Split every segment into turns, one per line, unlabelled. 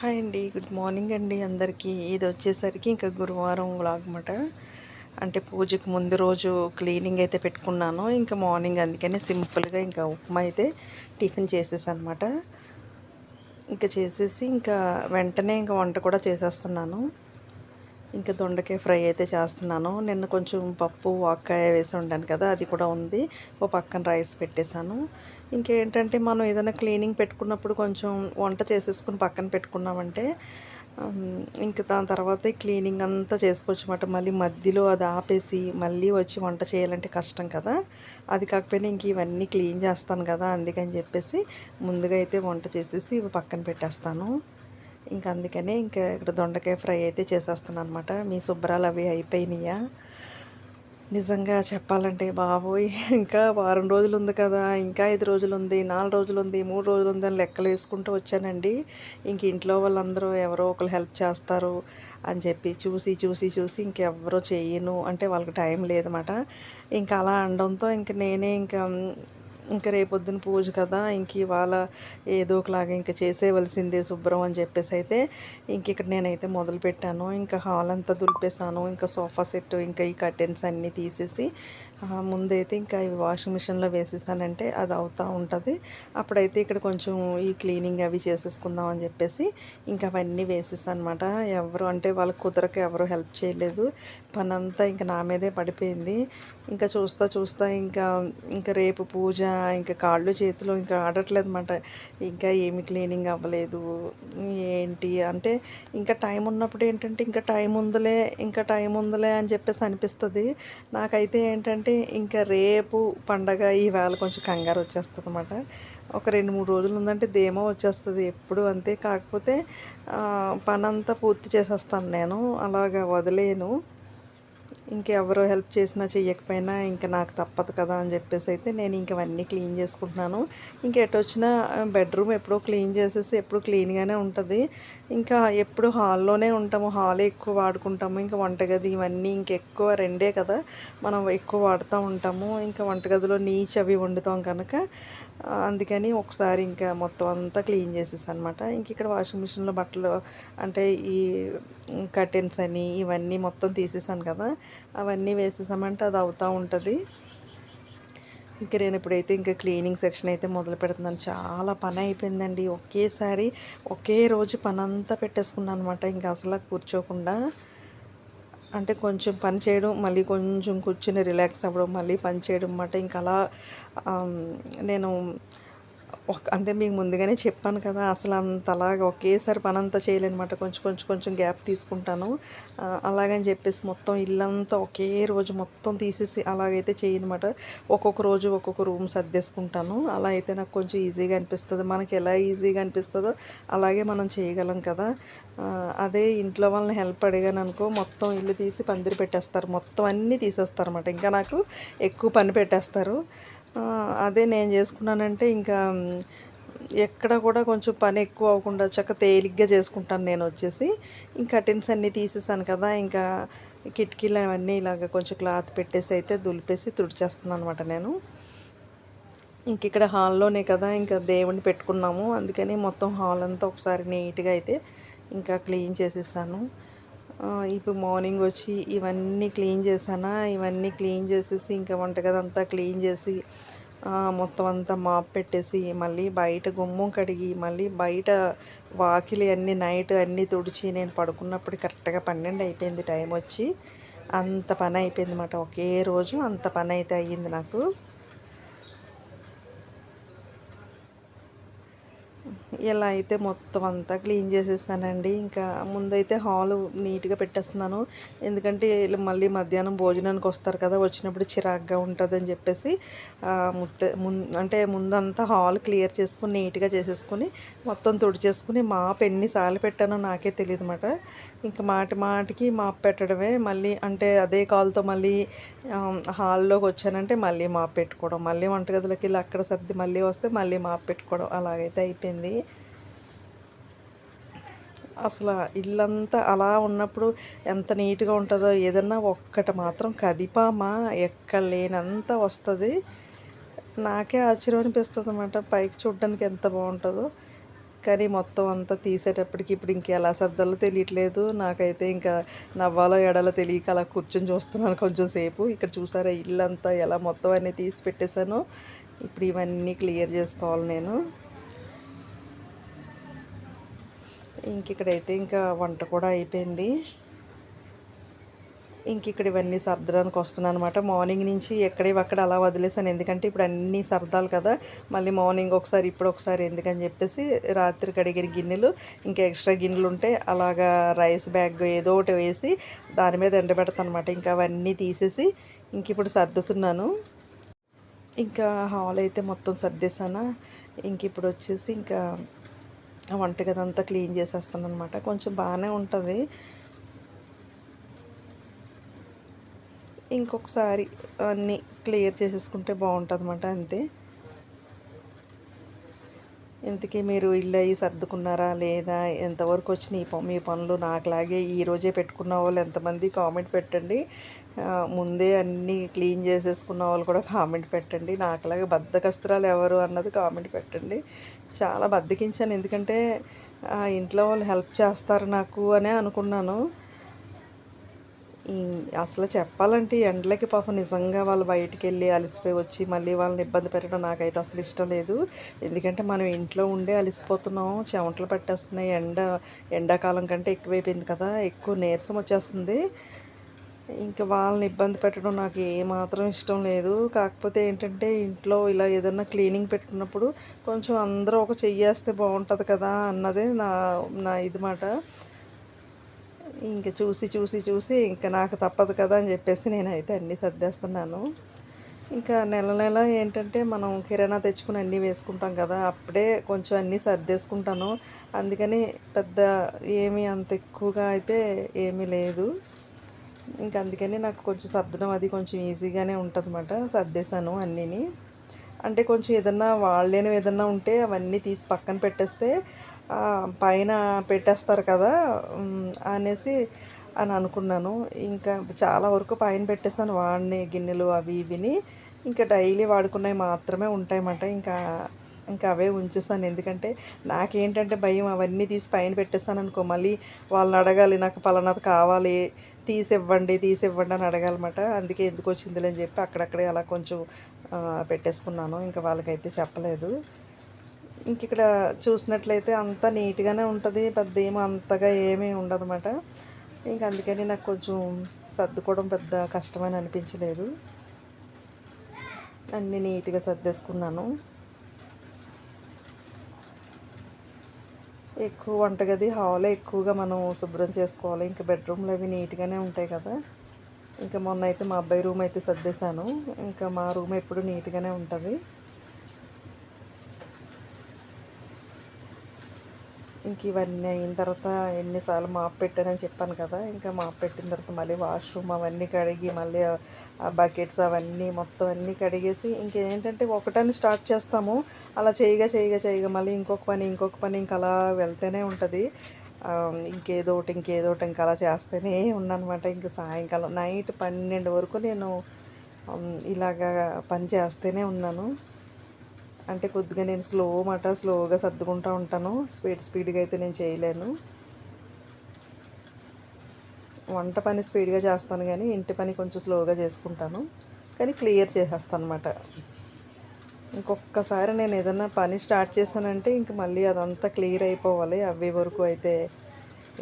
Hi అండి. Good morning అండి అందరికీ. ఇది వచ్చేసరికి ఇంకా గురువారం వ్లాగ్ అనమాట అంటే పూజకు ముందు రోజు క్లీనింగ్ అయితే పెట్టుకున్నాను. ఇంకా మార్నింగ్ అందుకనే సింపుల్గా ఇంకా ఉప్మా అయితే టిఫిన్ చేసేసాను అనమాట ఇంకా చేసేసి ఇంకా వెంటనే ఇంకా వంట కూడా చేసేస్తున్నాను. ఇంకా దొండకాయ ఫ్రై అయితే చేస్తున్నాను. నిన్న కొంచెం పప్పు వాక్కాయ వేసి ఉండాను కదా అది కూడా ఉంది. ఓ పక్కన రైస్ పెట్టేశాను. ఇంకేంటంటే మనం ఏదైనా క్లీనింగ్ పెట్టుకున్నప్పుడు కొంచెం వంట చేసేసుకుని పక్కన పెట్టుకున్నామంటే ఇంకా దాని తర్వాత క్లీనింగ్ అంతా చేసుకోవచ్చు అనమాట మళ్ళీ మధ్యలో అది ఆపేసి మళ్ళీ వచ్చి వంట చేయాలంటే కష్టం కదా. అది కాకపోయినా ఇంక ఇవన్నీ క్లీన్ చేస్తాను కదా అందుకని చెప్పేసి ముందుగా అయితే వంట చేసేసి పక్కన పెట్టేస్తాను. ఇంకా అందుకనే ఇంకా ఇక్కడ దొండకాయ ఫ్రై అయితే చేసేస్తున్నాను అనమాట మీ శుభ్రాలు అవి అయిపోయినాయా? నిజంగా చెప్పాలంటే బాబోయ్ ఇంకా వారం రోజులు ఉంది కదా ఇంకా ఐదు రోజులు ఉంది నాలుగు రోజులు ఉంది మూడు రోజులు ఉంది అని లెక్కలు వేసుకుంటూ వచ్చానండి. ఇంక ఇంట్లో వాళ్ళందరూ ఎవరో ఒకరు హెల్ప్ చేస్తారు అని చెప్పి చూసి చూసి చూసి ఇంకెవరో చేయను. అంటే వాళ్ళకి టైం లేదన్నమాట. ఇంకా అలా అనడంతో ఇంక నేనే ఇంకా ఇంకా రేపొద్దున పూజ కదా ఇంక ఇవాళ ఏదో ఒకలాగా ఇంకా చేసేవలసిందే శుభ్రం అని చెప్పేసి అయితే ఇంక ఇక్కడ నేనైతే మొదలు పెట్టాను. ఇంకా హాల్ అంతా దులిపేశాను. ఇంకా సోఫా సెట్ ఇంకా ఈ కర్టెన్స్ అన్నీ తీసేసి ముందైతే ఇంకా ఇవి వాషింగ్ మిషన్లో వేసేసానంటే అది అవుతూ ఉంటుంది. అప్పుడైతే ఇక్కడ కొంచెం ఈ క్లీనింగ్ అవి చేసేసుకుందాం అని చెప్పేసి ఇంకా అవన్నీ వేసేసానమాట. అనమాట ఎవరు అంటే వాళ్ళకి కుదరక ఎవరు హెల్ప్ చేయలేదు. పనంతా ఇంకా నా మీదే పడిపోయింది. ఇంకా చూస్తా చూస్తా ఇంకా ఇంకా రేపు పూజ ఇంకా కాళ్ళు చేతులు ఇంకా ఆడట్లేదు అనమాట ఇంకా ఏమి క్లీనింగ్ అవ్వలేదు. ఏంటి అంటే ఇంకా టైం ఉన్నప్పుడు ఏంటంటే ఇంకా టైం ఉందిలే ఇంకా టైం ఉందిలే అని చెప్పేసి అనిపిస్తుంది. నాకైతే ఏంటంటే ఇంకా రేపు పండగ ఈవేళ కొంచెం కంగారు వచ్చేస్తుంది అనమాట ఒక రెండు మూడు రోజులు ఉందంటే ధీమా వచ్చేస్తుంది. ఎప్పుడు అంతే. కాకపోతే పనంతా పూర్తి చేసేస్తాను నేను. అలాగా వదిలేను. ఇంకెవరో హెల్ప్ చేసినా చెయ్యకపోయినా ఇంకా నాకు తప్పదు కదా అని చెప్పేసి అయితే నేను ఇంకవన్నీ క్లీన్ చేసుకుంటున్నాను. ఇంకా ఎటొచ్చినా బెడ్రూమ్ ఎప్పుడో క్లీన్ చేసేసి ఎప్పుడు క్లీన్గానే ఉంటుంది. ఇంకా ఎప్పుడు హాల్లోనే ఉంటాము హాలే ఎక్కువ వాడుకుంటాము. ఇంకా వంటగది ఇవన్నీ ఇంకెక్కువ రెండే కదా మనం ఎక్కువ వాడుతూ ఉంటాము. ఇంకా వంటగదిలో నీచ్ అవి వండుతాం కనుక అందుకని ఒకసారి ఇంకా మొత్తం అంతా క్లీన్ చేసేసి అనమాట ఇంక ఇక్కడ వాషింగ్ మిషన్లో బట్టలు అంటే ఈ కర్టెన్స్ అని ఇవన్నీ మొత్తం తీసేసాను కదా అవన్నీ వేసేసామంటే అది అవుతూ ఉంటుంది. ఇంకా నేను ఇప్పుడైతే ఇంకా క్లీనింగ్ సెక్షన్ అయితే మొదలు పెడుతున్నాను. చాలా పని అయిపోయిందండి. ఒకేసారి ఒకే రోజు పని అంతా పెట్టేసుకున్నాను అనమాట ఇంకా అసలు కూర్చోకుండా అంటే కొంచెం పని చేయడం మళ్ళీ కొంచెం కూర్చుని రిలాక్స్ అవ్వడం మళ్ళీ పని చేయడం అన్నమాట. ఇంకా అలా నేను ఒక అంటే మీకు ముందుగానే చెప్పాను కదా అసలు అంతలాగా ఒకేసారి పని అంతా చేయలేనమాట. కొంచెం కొంచెం కొంచెం గ్యాప్ తీసుకుంటాను. అలాగని చెప్పేసి మొత్తం ఇల్లంతా ఒకే రోజు మొత్తం తీసేసి అలాగైతే చేయనమాట. ఒక్కొక్క రోజు ఒక్కొక్క రూమ్ సర్దేసుకుంటాను. అలా అయితే నాకు కొంచెం ఈజీగా అనిపిస్తుంది. మనకి ఎలా ఈజీగా అనిపిస్తుందో అలాగే మనం చేయగలం కదా. అదే ఇంట్లో వాళ్ళని హెల్ప్ అడిగాను అనుకో మొత్తం ఇల్లు తీసి పందిరి పెట్టేస్తారు. మొత్తం అన్నీ తీసేస్తారు అన్నమాట ఇంకా నాకు ఎక్కువ పని పెట్టేస్తారు. అదే నేను చేసుకున్నానంటే ఇంకా ఎక్కడ కూడా కొంచెం పని ఎక్కువ అవ్వకుండా చక్క తేలిగ్గా చేసుకుంటాను నేను వచ్చేసి. ఇంకా కర్టెన్స్ అన్నీ తీసేసాను కదా ఇంకా కిటికీలు అవన్నీ ఇలాగ కొంచెం క్లాత్ పెట్టేసి అయితే దులిపేసి తుడిచేస్తున్నాను అనమాట నేను. ఇంక ఇక్కడ హాల్లోనే కదా ఇంకా దేవుణ్ణి పెట్టుకున్నాము. అందుకని మొత్తం హాల్ అంతా ఒకసారి నీట్గా అయితే ఇంకా క్లీన్ చేసేసాను. ఇప్పుడు మార్నింగ్ వచ్చి ఇవన్నీ క్లీన్ చేశానా? ఇవన్నీ క్లీన్ చేసేసి ఇంకా వంటగదంతా క్లీన్ చేసి మొత్తం అంతా మాప్ పెట్టేసి మళ్ళీ బయట గుమ్మం కడిగి మళ్ళీ బయట వాకిలి అన్నీ నైట్ అన్నీ తుడిచి నేను పడుకున్నప్పుడు కరెక్ట్గా పన్నెండు అయిపోయింది టైం వచ్చి అంత పని అయిపోయింది అన్నమాట. ఒకే రోజు అంత పని అయితే అయ్యింది నాకు. ఇలా అయితే మొత్తం అంతా క్లీన్ చేసేస్తానండి. ఇంకా ముందైతే హాల్ నీట్గా పెట్టేస్తున్నాను. ఎందుకంటే మళ్ళీ మధ్యాహ్నం భోజనానికి వస్తారు కదా వచ్చినప్పుడు చిరాగ్గా ఉంటుందని చెప్పేసి అంటే ముందంతా హాల్ క్లియర్ చేసుకుని నీట్గా చేసేసుకుని మొత్తం తుడిచేసుకుని మాప్ ఎన్నిసార్లు పెట్టానో నాకే తెలియదు అనమాట ఇంకా మాటి మాటికి మాప్ పెట్టడమే. మళ్ళీ అంటే అదే కాల్తో మళ్ళీ హాల్లోకి వచ్చానంటే మళ్ళీ మాప్ పెట్టుకోవడం. మళ్ళీ వంటగదిలోకి వెళ్ళి అక్కడ సర్ది మళ్ళీ వస్తే మళ్ళీ మాప్ పెట్టుకోవడం. అలాగైతే అయిపోయింది. అసలు ఇల్లంతా అలా ఉన్నప్పుడు ఎంత నీట్గా ఉంటుందో ఏదన్నా ఒక్కటి మాత్రం కదిపామా? ఎక్కడ లేనంత వస్తుంది. నాకే ఆశ్చర్యం అనిపిస్తుంది అనమాట పైకి చూడడానికి ఎంత బాగుంటుందో. కానీ మొత్తం అంతా తీసేటప్పటికి ఇప్పుడు ఇంకా ఎలా సర్దాలో తెలియట్లేదు. నాకైతే ఇంకా నవ్వాలో ఎడాలో తెలియక అలా కూర్చొని చూస్తున్నాను కొంచెం సేపు. ఇక్కడ చూసారా ఇల్లు అంతా ఎలా మొత్తం అన్నీ తీసి పెట్టేశాను. ఇప్పుడు ఇవన్నీ క్లియర్ చేసుకోవాలి నేను. ఇంక ఇక్కడైతే ఇంకా వంట కూడా అయిపోయింది. ఇంక ఇక్కడ ఇవన్నీ సర్దడానికి వస్తున్నాను అనమాట మార్నింగ్ నుంచి ఎక్కడే అక్కడ అలా వదిలేసాను ఎందుకంటే ఇప్పుడు అన్నీ సర్దాలి కదా. మళ్ళీ మార్నింగ్ ఒకసారి ఇప్పుడు ఒకసారి ఎందుకని చెప్పేసి రాత్రి కడిగిన గిన్నెలు ఇంకా ఎక్స్ట్రా గిన్నెలు ఉంటే అలాగా రైస్ బ్యాగ్ ఏదో ఒకటి వేసి దాని మీద ఎండబెడతాను అనమాట ఇంకా అవన్నీ తీసేసి ఇంక ఇప్పుడు సర్దుతున్నాను. ఇంకా హాల్ అయితే మొత్తం సర్దేశానా? ఇంక ఇప్పుడు వచ్చేసి ఇంకా వంటగది అంతా క్లీన్ చేసేస్తాను అనమాట కొంచెం బాగానే ఉంటుంది. ఇంకొకసారి అన్నీ క్లియర్ చేసేసుకుంటే బాగుంటుంది అనమాట అంతే. ఇంతకీ మీరు ఇల్లు అయ్యి సర్దుకున్నారా లేదా? ఎంతవరకు వచ్చినాయి మీ పనులు? నాకులాగే ఈరోజే పెట్టుకున్న వాళ్ళు ఎంతమంది కామెంట్ పెట్టండి. ముందే అన్నీ క్లీన్ చేసేసుకున్న వాళ్ళు కూడా కామెంట్ పెట్టండి. నాకులాగే బద్దకస్త్రాలు ఎవరు అన్నది కామెంట్ పెట్టండి. చాలా బద్దకించాను. ఎందుకంటే ఇంట్లో వాళ్ళు హెల్ప్ చేస్తారు నాకు అనే అనుకున్నాను. అసలు చెప్పాలంటే ఎండలకి పాపం నిజంగా వాళ్ళు బయటికి వెళ్ళి అలసిపోయి వచ్చి మళ్ళీ వాళ్ళని ఇబ్బంది పెట్టడం నాకైతే అసలు ఇష్టం లేదు. ఎందుకంటే మనం ఇంట్లో ఉండే అలసిపోతున్నాం. చెమటలు పట్టేస్తున్నాయి. ఎండ ఎండాకాలం కంటే ఎక్కువైపోయింది కదా. ఎక్కువ నీరసం వచ్చేస్తుంది. ఇంకా వాళ్ళని ఇబ్బంది పెట్టడం నాకు ఏమాత్రం ఇష్టం లేదు. కాకపోతే ఏంటంటే ఇంట్లో ఇలా ఏదన్నా క్లీనింగ్ పెట్టుకున్నప్పుడు కొంచెం అందరూ ఒక చెయ్యేస్తే బాగుంటుంది కదా అన్నదే నా నా ఇది మాట. ఇంకా చూసి చూసి చూసి ఇంకా నాకు తప్పదు కదా అని చెప్పేసి నేనైతే అన్నీ సర్దేస్తున్నాను. ఇంకా నెల నెల ఏంటంటే మనం కిరాణా తెచ్చుకుని అన్నీ వేసుకుంటాం కదా అప్పుడే కొంచెం అన్నీ సర్దేసుకుంటాను. అందుకని పెద్ద ఏమీ అంత ఎక్కువగా అయితే ఏమీ లేదు. ఇంకా అందుకని నాకు కొంచెం సర్దడం అది కొంచెం ఈజీగానే ఉంటుంది అన్నమాట సర్దేశాను అన్నీని. అంటే కొంచెం ఏదన్నా వాళ్ళేనవి ఏదన్నా ఉంటే అవన్నీ తీసి పక్కన పెట్టేస్తే పైన పెట్టేస్తారు కదా అనేసి అని అనుకున్నాను. ఇంకా చాలా వరకు పైన పెట్టేస్తాను వాడిని గిన్నెలు అవి ఇవిని. ఇంకా డైలీ వాడుకున్నవి మాత్రమే ఉంటాయన్నమాట. ఇంకా ఇంకా అవే ఉంచేసాను ఎందుకంటే నాకేంటంటే భయం అవన్నీ తీసి పైన పెట్టేస్తాను అనుకో. మళ్ళీ వాళ్ళని అడగాలి నాకు పలానాది కావాలి తీసివ్వండి తీసివ్వండి అని అడగాలన్నమాట. అందుకే ఎందుకు వచ్చిందిలే అని చెప్పి అక్కడక్కడే అలా కొంచెం పెట్టేసుకున్నాను. ఇంకా వాళ్ళకైతే చెప్పలేదు. ఇంక ఇక్కడ చూసినట్లయితే అంతా నీట్గానే ఉంటుంది. పెద్ద ఏమో అంతగా ఏమీ ఉండదన్నమాట. ఇంక అందుకని నాకు కొంచెం సర్దుకోవడం పెద్ద కష్టమని అనిపించలేదు. అన్నీ నీట్గా సర్దేసుకున్నాను. ఎక్కువ వంటగది హాలే ఎక్కువగా మనం శుభ్రం చేసుకోవాలి. ఇంకా బెడ్రూమ్లు అవి నీట్గానే ఉంటాయి కదా. ఇంకా మొన్న అయితే మా అబ్బాయి రూమ్ అయితే సర్దేశాను. ఇంకా మా రూమ్ ఎప్పుడు నీట్గానే ఉంటుంది. ఇంక ఇవన్నీ అయిన తర్వాత ఎన్నిసార్లు మాప్ పెట్టానని చెప్పాను కదా ఇంకా మాప్ పెట్టిన తర్వాత మళ్ళీ వాష్రూమ్ అవన్నీ కడిగి మళ్ళీ ఆ బకెట్స్ అవన్నీ మొత్తం అన్నీ కడిగేసి ఇంకేంటంటే ఒకటని స్టార్ట్ చేస్తాము. అలా చేయగా చేయగా చేయగా మళ్ళీ ఇంకొక పని ఇంకొక పని ఇంక అలా వెళ్తూనే ఉంటుంది. ఇంకేదో ఒకటి ఇంకేదో ఒకటి ఇంకా అలా చేస్తూనే ఉన్నానమాట. ఇంక సాయంకాలం నైట్ పన్నెండు వరకు నేను ఇలాగా పని చేస్తూనే ఉన్నాను. అంటే కొద్దిగా నేను స్లో మాట స్లోగా సర్దుకుంటూ ఉంటాను. స్పీడ్ స్పీడ్గా అయితే నేను చేయలేను. వంట పని స్పీడ్గా చేస్తాను కానీ ఇంటి పని కొంచెం స్లోగా చేసుకుంటాను. కానీ క్లియర్ చేసేస్తాను అనమాట ఇంకొకసారి నేను ఏదైనా పని స్టార్ట్ చేశానంటే ఇంక మళ్ళీ అదంతా క్లియర్ అయిపోవాలి. అవి వరకు అయితే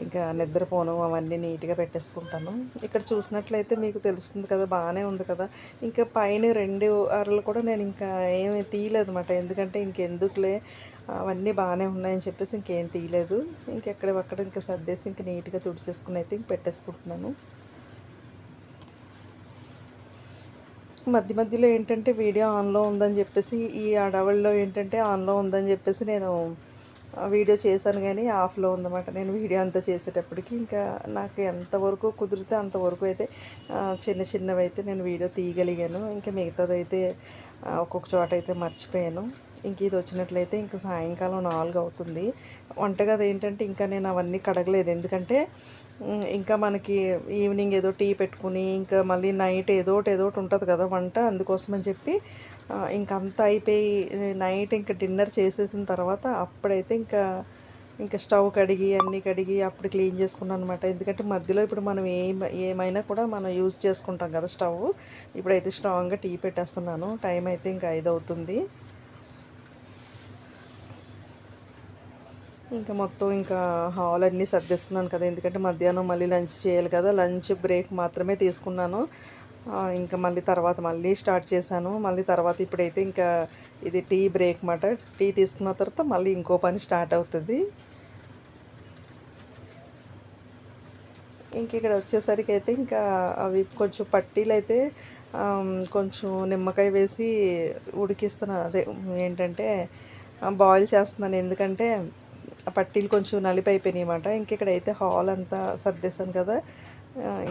ఇంకా నిద్రపోను అవన్నీ నీట్గా పెట్టేసుకుంటాను. ఇక్కడ చూసినట్లయితే మీకు తెలుస్తుంది కదా బాగానే ఉంది కదా. ఇంకా పైన రెండు అరలు కూడా నేను ఇంకా ఏమి తీయలేదు అనమాట ఎందుకంటే ఇంకెందుకులే అవన్నీ బాగానే ఉన్నాయని చెప్పేసి ఇంకేం తీయలేదు. ఇంకెక్కడ ఇంకా సర్దేసి ఇంక నీట్గా తుడిచేసుకుని అయితే ఇంక పెట్టేసుకుంటున్నాను. మధ్య మధ్యలో ఏంటంటే వీడియో ఆన్లో ఉందని చెప్పేసి ఈ అడవుల్లో ఏంటంటే ఆన్లో ఉందని చెప్పేసి నేను వీడియో చేశాను కానీ ఆఫ్లో ఉందన్నమాట. నేను వీడియో అంతా చేసేటప్పటికి ఇంకా నాకు ఎంతవరకు కుదిరితే అంతవరకు అయితే చిన్న చిన్నవి అయితే నేను వీడియో తీయగలిగాను. ఇంకా మిగతాదైతే ఒక్కొక్క చోట అయితే మర్చిపోయాను. ఇంక ఇది వచ్చినట్లయితే ఇంకా సాయంకాలం నాలుగు అవుతుంది. వంటగది ఏంటంటే ఇంకా నేను అవన్నీ కడగలేదు. ఎందుకంటే ఇంకా మనకి ఈవినింగ్ ఏదో టీ పెట్టుకుని ఇంకా మళ్ళీ నైట్ ఏదో ఒకటి ఏదో ఒకటి ఉంటుంది కదా వంట అందుకోసమని చెప్పి ఇంకంతా ఇంక అంతా అయిపోయి నైట్ ఇంకా డిన్నర్ చేసేసిన తర్వాత అప్పుడైతే ఇంకా ఇంకా స్టవ్ కడిగి అన్నీ కడిగి అప్పుడు క్లీన్ చేసుకున్నాను అనమాట ఎందుకంటే మధ్యలో ఇప్పుడు మనం ఏం ఏమైనా కూడా మనం యూజ్ చేసుకుంటాం కదా స్టవ్. ఇప్పుడైతే స్ట్రాంగ్గా టీ పెట్టేస్తున్నాను. టైం అయితే ఇంకా ఐదు అవుతుంది. ఇంకా మొత్తం ఇంకా హాల్ అన్నీ సర్దిస్తున్నాను కదా. ఎందుకంటే మధ్యాహ్నం మళ్ళీ లంచ్ చేయాలి కదా. లంచ్ బ్రేక్ మాత్రమే తీసుకున్నాను. ఇంకా మళ్ళీ తర్వాత మళ్ళీ స్టార్ట్ చేశాను. మళ్ళీ తర్వాత ఇప్పుడైతే ఇంకా ఇది టీ బ్రేక్ మాట. టీ తీసుకున్న తర్వాత మళ్ళీ ఇంకో పని స్టార్ట్ అవుతుంది. ఇంక ఇక్కడ వచ్చేసరికి అయితే ఇంకా అవి కొంచెం పట్టీలు అయితే కొంచెం నిమ్మకాయ వేసి ఉడికిస్తున్నాను అదే ఏంటంటే బాయిల్ చేస్తున్నాను. ఎందుకంటే ఆ పట్టీలు కొంచెం నలిపైపోయినాయి అన్నమాట ఇంక ఇక్కడైతే హాల్ అంతా సర్దేశాను కదా.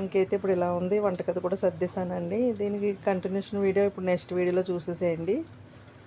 ఇంకైతే ఇప్పుడు ఇలా ఉంది. వంటగది కూడా సర్దేశానండి. దీనికి కంటిన్యూషన్ వీడియో ఇప్పుడు నెక్స్ట్ వీడియోలో చూసేసేయండి.